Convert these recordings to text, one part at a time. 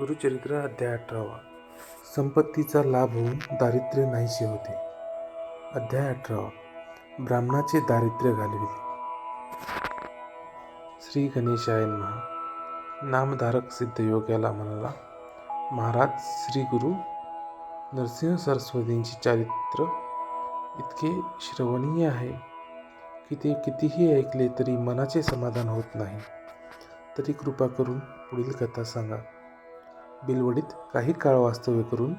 गुरुचरित्र अध्याय अठरावा. संपत्तीचा लाभ होऊन दारिद्र्य नाहीसे होते. अध्याय अठरावा. ब्राह्मणाचे दारिद्र्य घालविले. श्री गणेशाय महा नामधारक सिद्ध योग्याला म्हणाला महाराज श्री गुरु नरसिंह सरस्वतींचे चारित्र इतके श्रवणीय आहे की ते कितीही ऐकले तरी मनाचे समाधान होत नाही. तरी कृपा करून पुढील कथा सांगा. बिलवडीत काही काळ वास्तव्य करून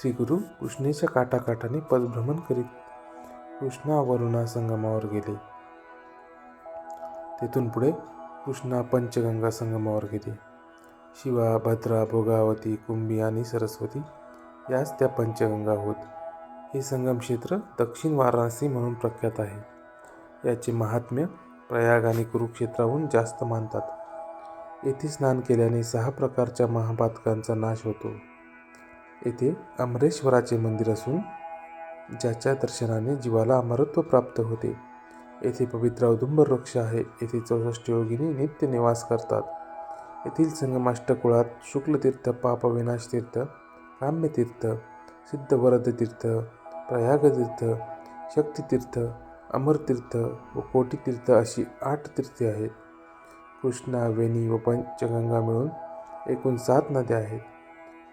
श्री गुरु कृष्णेच्या काठाकाठाने पदभ्रमण करीत कृष्णा वरुणा संगमावर गेले. तेथून पुढे कृष्णा पंचगंगा संगमावर गेले. शिवा भद्रा भोगावती कुंभी आणि सरस्वती याच त्या पंचगंगा होत. हे संगम क्षेत्र दक्षिण वाराणसी म्हणून प्रख्यात आहे. याचे महात्म्य प्रयाग आणि कुरुक्षेत्राहून जास्त मानतात. येथे स्नान केल्याने सहा प्रकारच्या महापातकांचा नाश होतो. येथे अमरेश्वराचे मंदिर असून ज्याच्या दर्शनाने जीवाला अमरत्व प्राप्त होते. येथे पवित्र औदुंबर वृक्ष आहे. येथे चौसष्ट योगिनी नित्य निवास करतात. येथील संगमाष्टकुळात शुक्लतीर्थ पापविनाश तीर्थ काम्यतीर्थ सिद्धवरदतीर्थ प्रयागतीर्थ शक्तितीर्थ अमरतीर्थ व कोटीतीर्थ अशी आठ तीर्थे आहेत. कृष्णा वेणी व पंचगंगा मिळून एकूण सात नद्या आहेत.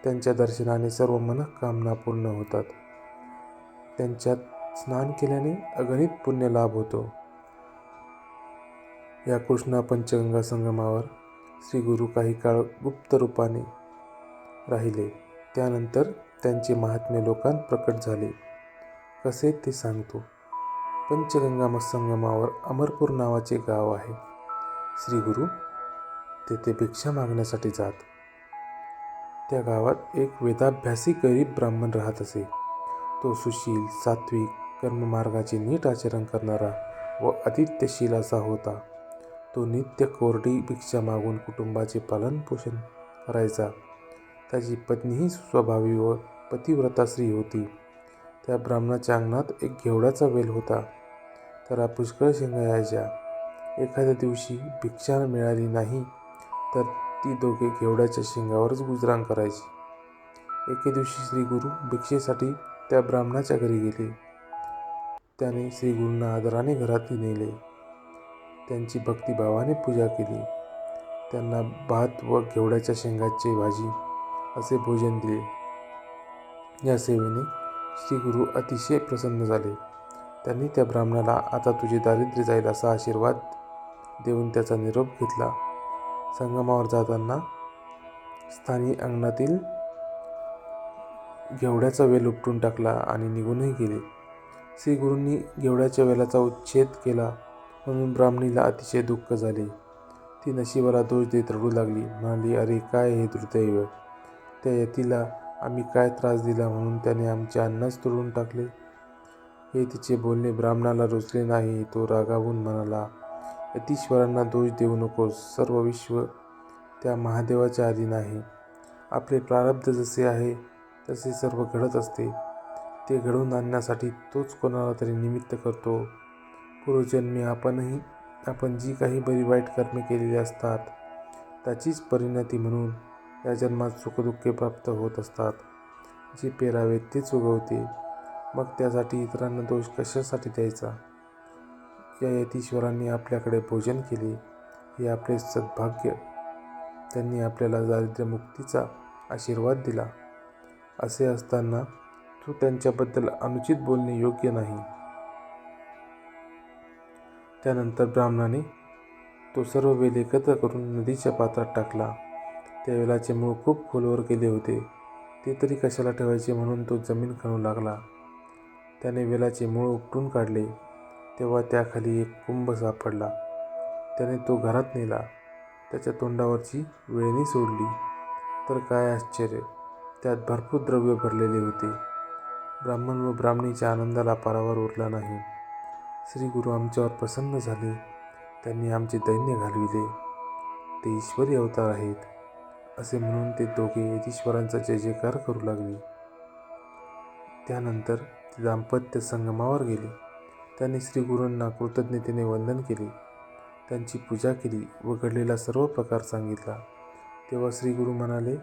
त्यांच्या दर्शनाने सर्व मनःकामना पूर्ण होतात. त्यांच्यात स्नान केल्याने अगणित पुण्य लाभ होतो. या कृष्णा पंचगंगा संगमावर श्री गुरु काही काळ गुप्त रूपाने राहिले. त्यानंतर त्यांचे महात्म्य लोकांत प्रकट झाले. कसे ते सांगतो. पंचगंगा संगमावर अमरपूर नावाचे गाव आहे. श्री गुरु तेथे भिक्षा मागण्यासाठी जात. त्या गावात एक वेदाभ्यासी गरीब ब्राह्मण राहत असे. तो सुशील सात्विक कर्ममार्गाचे नीट आचरण करणारा व आदित्यशील असा होता. तो नित्य कोरडी भिक्षा मागून कुटुंबाचे पालनपोषण करायचा. त्याची पत्नीही स्वभावी व पतिव्रता स्त्री होती. त्या ब्राह्मणाच्या अंगणात एक घेवड्याचा वेल होता. त्याला पुष्कळ शेंगा यायच्या. एखाद्या दिवशी भिक्षा मिळाली नाही तर ती दोघे घेवड्याच्या शेंगावरच गुजराण करायची. एके दिवशी श्रीगुरु भिक्षेसाठी त्या ब्राह्मणाच्या घरी गेले. त्याने श्रीगुरूंना आदराने घरात नेले. त्यांची भक्तिभावाने पूजा केली. त्यांना भात व घेवड्याच्या शेंगाची भाजी असे भोजन दिले. या सेवेने श्रीगुरु अतिशय प्रसन्न झाले. त्यांनी त्या ब्राह्मणाला आता तुझे दारिद्र्य जाईल असा आशीर्वाद देऊन त्याचा निरोप घेतला. संगमावर जाताना स्थानिक अंगणातील घेवड्याचा वेल उपटून टाकला आणि निघूनही गेले. श्री गुरूंनी घेवड्याच्या वेलाचा उच्छेद केला म्हणून ब्राह्मणीला अतिशय दुःख झाले. ती नशिबाला दोष देत रडू लागली. म्हणाली अरे काय हे दुर्दैव? त्या यतीला आम्ही काय त्रास दिला म्हणून त्याने आमचे अन्नच तोडून टाकले? हे तिचे बोलणे ब्राह्मणाला रुचले नाही. तो रागावून म्हणाला अतिश्वरांना दोष देऊ नकोस. सर्व विश्व त्या महादेवाच्या अधीन आहे. आपले प्रारब्ध जसे आहे तसे सर्व घडत असते. ते घडवून आणण्यासाठी तोच कोणाला तरी निमित्त करतो. पूर्वजन्मी आपणही आपण जी काही बरी वाईट कर्मे केलेली असतात त्याचीच परिणती म्हणून या जन्मात सुखदुःखे प्राप्त होत असतात. जे पेरावे तेच उगवते. मग त्यासाठी इतरांना दोष कशासाठी द्यायचा? या यतीश्वरांनी आपल्याकडे भोजन केले. हे आपले सद्भाग्य. त्यांनी आपल्याला दारिद्र्यमुक्तीचा आशीर्वाद दिला. असे असताना तू त्यांच्याबद्दल अनुचित बोलणे योग्य नाही. त्यानंतर ब्राह्मणाने तो सर्व वेल एकत्र करून नदीच्या पात्रात टाकला. त्या वेलाचे मूळ खूप खोलवर गेले होते. ते तरी कशाला ठेवायचे म्हणून तो जमीन खणू लागला. त्याने वेलाचे मूळ उपटून काढले. तेव्हा त्याखाली एक कुंभ सापडला. त्याने तो घरात नेला. त्याच्या तोंडावरची वेळणी सोडली. तर काय आश्चर्य! त्यात भरपूर द्रव्य भरलेले होते. ब्राह्मण व ब्राह्मणीच्या आनंदाला पारावर उरला नाही. श्री गुरु आमच्यावर प्रसन्न झाले. त्यांनी आमचे दैन्य घालविले. ते ईश्वरी अवतार आहेत. असे म्हणून ते दोघे यतीश्वरांचा जय जयकार करू लागले. त्यानंतर ते दाम्पत्य संगमावर गेले. त्यांनी श्रीगुरूंना कृतज्ञतेने वंदन केले. त्यांची पूजा केली व घडलेला सर्व प्रकार सांगितला. तेव्हा श्रीगुरु म्हणाले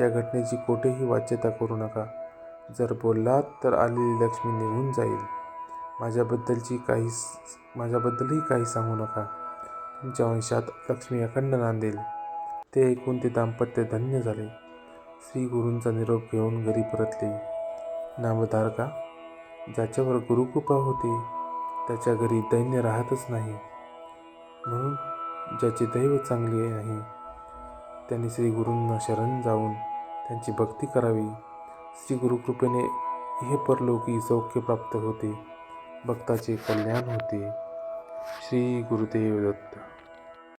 या घटनेची कोठेही वाच्यता करू नका. जर बोललात तर आलेली लक्ष्मी निघून जाईल. माझ्याबद्दलची काही माझ्याबद्दलही काही सांगू नका. तुमच्या वंशात लक्ष्मी अखंड नांदेल ते ऐकून ते दाम्पत्य धन्य झाले. श्री गुरूंचा निरोप घेऊन घरी परतले. नामधारका ज्याच्यावर गुरुकृपा होते त्याच्या घरी दैन्य राहतच नाही. म्हणून ज्याचे दैव चांगले आहे त्यांनी श्री गुरूंना शरण जाऊन त्यांची भक्ती करावी. श्री गुरुकृपेने हे परलोकी सौख्य प्राप्त होते. भक्ताचे कल्याण होते. श्री गुरुदेव दत्त